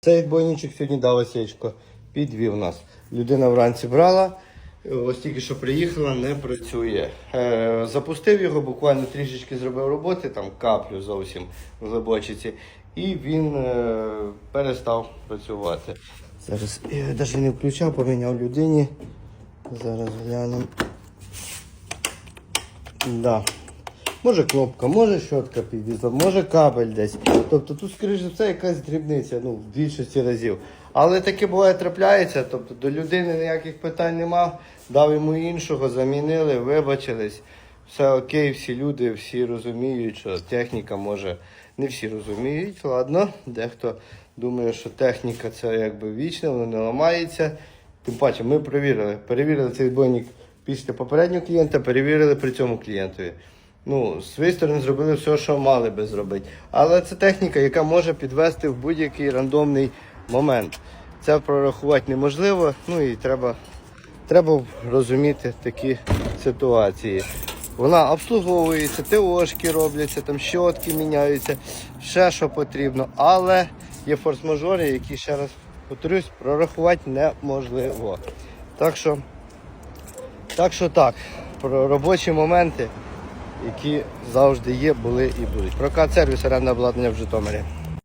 Цей відбойничок сьогодні дав осечку. Підвів нас. Людина вранці брала, ось тільки що приїхала, не працює. Е, запустив його, буквально трішечки зробив роботи, там каплю зовсім в глибочиці, і він е, перестав працювати. Зараз я навіть не включав, поміняв людині. Зараз глянемо. Да. Може кнопка, може щотка підвізла, може кабель десь. Тобто тут, скоріш за все, якась дрібниця, ну, в більшості разів. Але таке буває трапляється, тобто до людини ніяких питань нема, дав йому іншого, замінили, вибачились. Все окей, всі люди, всі розуміють, що техніка може. Не всі розуміють, ладно. Дехто думає, що техніка це якби вічна, вона не ламається. Тим паче, ми перевірили. Перевірили цей відбойник після попереднього клієнта, перевірили при цьому клієнтові. Ну, з своєї сторони зробили все, що мали би зробити. Але це техніка, яка може підвести в будь-який рандомний момент. Це прорахувати неможливо, ну і треба, треба розуміти такі ситуації. Вона обслуговується, ТОшки робляться, там щотки міняються, ще що потрібно. Але є форс-мажори, які ще раз повторюсь, прорахувати неможливо. Так що, так що так, про робочі моменти, які завжди є, були і будуть. Прокат сервіс оренда обладнання в Житомирі.